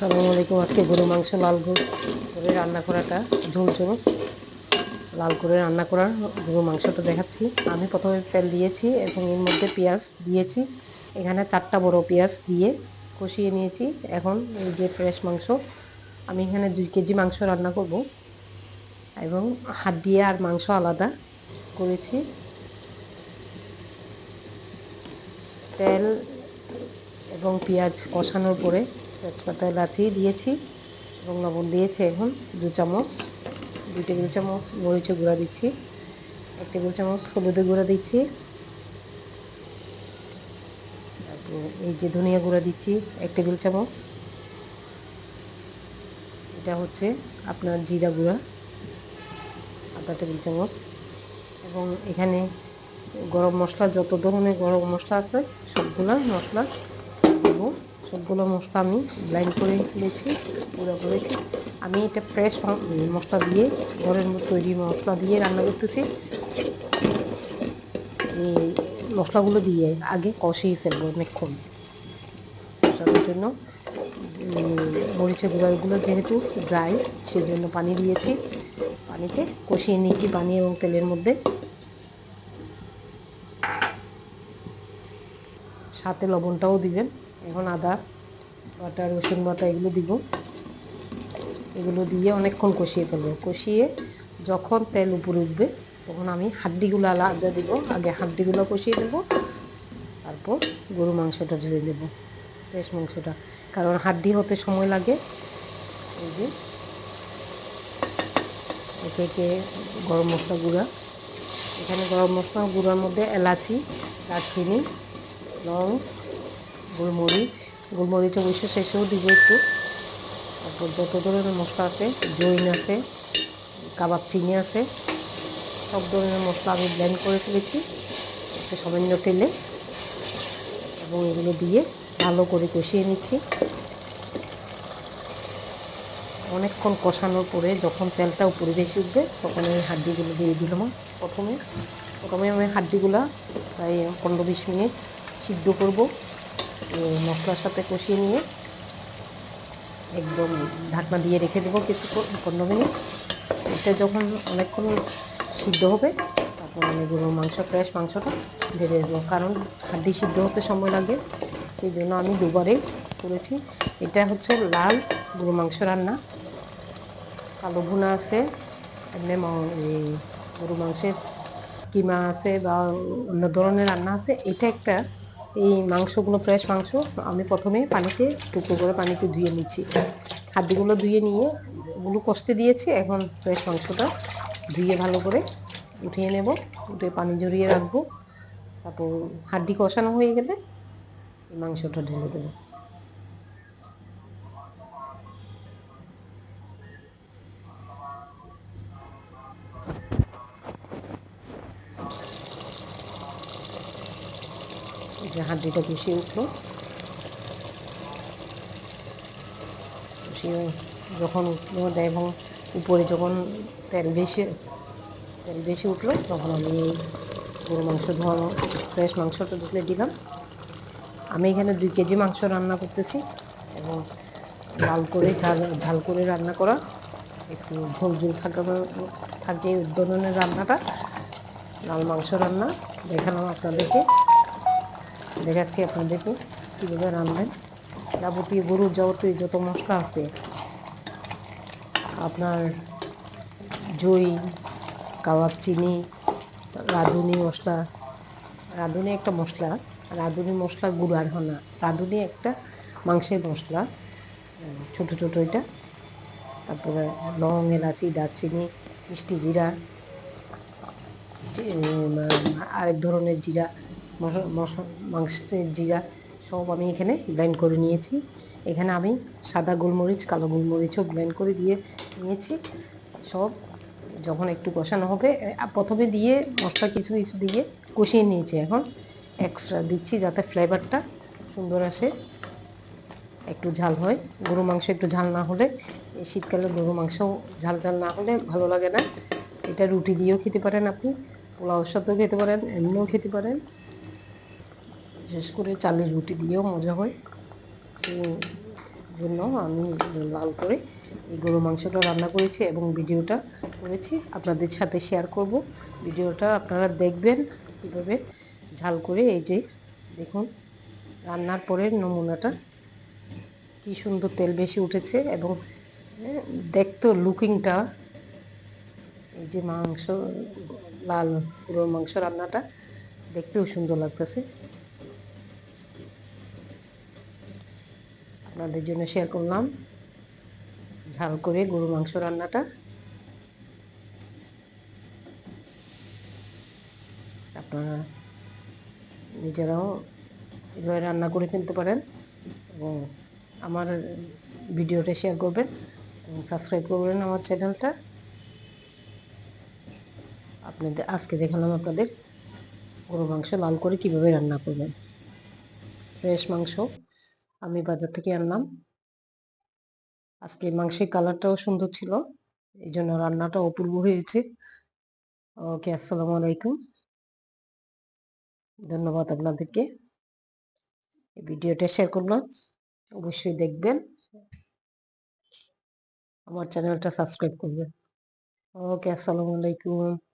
আসসালামু আলাইকুম। আজকে গরু মাংস, লাল করে রান্না করাটা ঝোল ঝোল লাল করে রান্না করার গরু মাংসটা দেখাচ্ছি। আমি প্রথমে তেল দিয়েছি এবং এর মধ্যে পেঁয়াজ দিয়েছি। এখানে চারটা বড় পেঁয়াজ দিয়ে কষিয়ে নিয়েছি। এখন এই যে ফ্রেশ মাংস, আমি এখানে দুই কেজি মাংস রান্না করব। এবং হাত দিয়ে আর মাংস আলাদা করেছি। তেল এবং পেঁয়াজ কষানোর পরে তেজপাতা, এলাচি দিয়েছি এবং লবণ দিয়েছি এখন। দু চামচ, দুই টেবিল চামচ মরিচের গুঁড়া দিচ্ছি। এক টেবিল চামচ হলুদের গুঁড়া দিচ্ছি। তারপর এই যে ধনিয়া গুঁড়া দিচ্ছি, এক টেবিল চামচ। এটা হচ্ছে আপনার জিরা গুঁড়া, আধা টেবিল চামচ। এবং এখানে গরম মশলা, যত ধরনের গরম মশলা আছে, সবগুলো মশলা দেবো। সবগুলো মশলা আমি ব্লাইন্ড করে ফেলেছি গুঁড়ো করেছি। আমি এটা ফ্রেশ মশলা দিয়ে, ঘরের তৈরি মশলা দিয়ে রান্না করতেছি। এই মশলাগুলো দিয়ে আগে কষিয়ে ফেলব অনেকক্ষণ। কষানোর জন্য মরিচের গুঁড়াগুলো যেহেতু ড্রাই সেজন্য পানি দিয়েছি। পানিতে কষিয়ে নিয়েছি পানি এবং তেলের মধ্যে। সাথে লবণটাও দিবেন। এখন আদা বাটা রসুন বাটা এগুলো দিব। এগুলো দিয়ে অনেকক্ষণ কষিয়ে ফেলব। কষিয়ে যখন তেল উপরে উঠবে, তখন আমি হাড্ডিগুলো আলাদা দিব। আগে হাড্ডিগুলো কষিয়ে দেবো তারপর গরু মাংসটা ঢেলে দেবো ফ্রেশ মাংসটা। কারণ হাড্ডি হতে সময় লাগে। এই যে একে একে গরম মশলা গুঁড়া। এখানে গরম মশলা গুঁড়ার মধ্যে এলাচি, দারচিনি, লং গোলমরিচ গোলমরিচ অবশ্য শেষেও দিব একটু। তারপর যত ধরনের মশলা আছে, জৈন আছে, কাবাব চিনি আছে, সব ধরনের মশলা আমি ব্লেন্ড করে ফেলেছি। একটু সামান্য তেলে। এবং এগুলো দিয়ে ভালো করে কষিয়ে নিচ্ছি। অনেকক্ষণ কষানোর পরে যখন তেলটা উপরে বেশি উঠবে, তখন আমি হাড্ডিগুলো দিয়ে দিলাম। প্রথমে প্রথমে আমি হাড্ডিগুলো প্রায় পনেরো বিশ মিনিট সিদ্ধ করব। মশলার সাথে কষিয়ে নিয়ে একদম ঢাকনা দিয়ে রেখে দেবো কিছু পনেরো মিনিট। এটা যখন অনেকক্ষণ সিদ্ধ হবে, তখন আমি গরুর মাংস ফ্রেশ মাংসটা ঢেলে দেবো। কারণ হাড্ডি সিদ্ধ হতে সময় লাগে, সেই জন্য আমি দুবারেই করেছি। এটা হচ্ছে লাল গরু মাংস রান্না। কালো ভুনা আছে, এমনি এই গরু মাংসের কিমা আছে বা অন্য ধরনের রান্না আছে। এটা একটা এই মাংসগুলো ফ্রেশ মাংস, আমি প্রথমে পানিতে টুকরো করে পানিতে ধুয়ে নিচ্ছি। খাদ্যগুলো ধুয়ে নিয়ে ওগুলো কষতে দিয়েছি, এখন ফ্রেশ মাংসটা ধুয়ে ভালো করে উঠিয়ে নেব, উঠে পানি জড়িয়ে রাখব। তারপর হাড্ডি কষানো হয়ে গেলে মাংসটা ঢেলে দেবো। হাড্ডিটা কষিয়ে উঠল। কষিয়ে যখন উঠল এবং উপরে যখন তেল বেশি তেল বেশি উঠল, তখন আমি এই গরু মাংস ধোয়ানো ফ্রেশ মাংসটা ঢেলে দিলাম। আমি এখানে দুই কেজি মাংস রান্না করতেছি এবং লাল করে ঝাল ঝাল করে রান্না করা, একটু ঝোল ঝোল থাকা, থাকে ধরনের রান্নাটা, লাল মাংস রান্না দেখালাম আপনাদেরকে। দেখাচ্ছি আপনাদেরকে কীভাবে রান্নবেন যাবতীয় গরুর যাবতীয় যত মশলা আছে, আপনার জই, কাবাব চিনি, রাঁধুনি মশলা, রাঁধুনি একটা মশলা, রাঁধুনি মশলা গুঁড়ার হনা, রাঁধুনি একটা মাংসের মশলা, ছোটো ছোটো এটা, তারপরে লং, এলাচি, দারচিনি, মিষ্টি জিরা আরেক ধরনের জিরা মাংসের জিরা সব আমি এখানে ব্লেন্ড করে নিয়েছি। এখানে আমি সাদা গোলমরিচ, কালো গোলমরিচও ব্লেন্ড করে দিয়ে নিয়েছি। সব যখন একটু কষানো হবে প্রথমে দিয়ে মশলা কিছু কিছু দিয়ে কষিয়ে নিয়েছি এখন। এক্সট্রা দিচ্ছি যাতে ফ্লেভারটা সুন্দর আসে, একটু ঝাল হয়। গরু মাংস একটু ঝাল না হলে, এই শীতকালে গরু মাংস ঝাল ঝাল না হলে ভালো লাগে না। এটা রুটি দিয়েও খেতে পারেন আপনি পোলাওর সাথেও খেতে পারেন, এমনিও খেতে পারেন। বিশেষ করে চালের রুটি দিয়েও মজা হয়। জন্য আমি লাল করে এই গরু মাংসটা রান্না করেছি এবং ভিডিওটা করেছি। আপনাদের সাথে শেয়ার করব। ভিডিওটা আপনারা দেখবেন কীভাবে ঝাল করে এই যে দেখুন, রান্নার পরের নমুনাটা কি সুন্দর তেল বেশি উঠেছে এবং দেখতো লুকিংটা। এই যে মাংস, লাল গরুর মাংস রান্নাটা দেখতেও সুন্দর লাগতেছে। আপনাদের জন্য শেয়ার করলাম। ঝাল করে গরু মাংস রান্নাটা। আপনারা নিজেরাও এভাবে রান্না করে কিনতে পারেন এবং আমার ভিডিওটা শেয়ার করবেন এবং সাবস্ক্রাইব করবেন আমার চ্যানেলটা আপনাদের, আজকে দেখালাম আপনাদের গরু মাংস লাল করে কীভাবে রান্না করবেন। ফ্রেশ মাংস। আমি বাজার থেকে আনলাম। আজকে মাংসের কালারটাও সুন্দর ছিল এই জন্য রান্নাটা অপূর্ব হয়েছে। ওকে, আসসালামু আলাইকুম। ধন্যবাদ আপনাদেরকে। এই ভিডিওটা শেয়ার করলাম, অবশ্যই দেখবেন। আমার চ্যানেলটা সাবস্ক্রাইব করবেন। ওকে, আসসালামু আলাইকুম।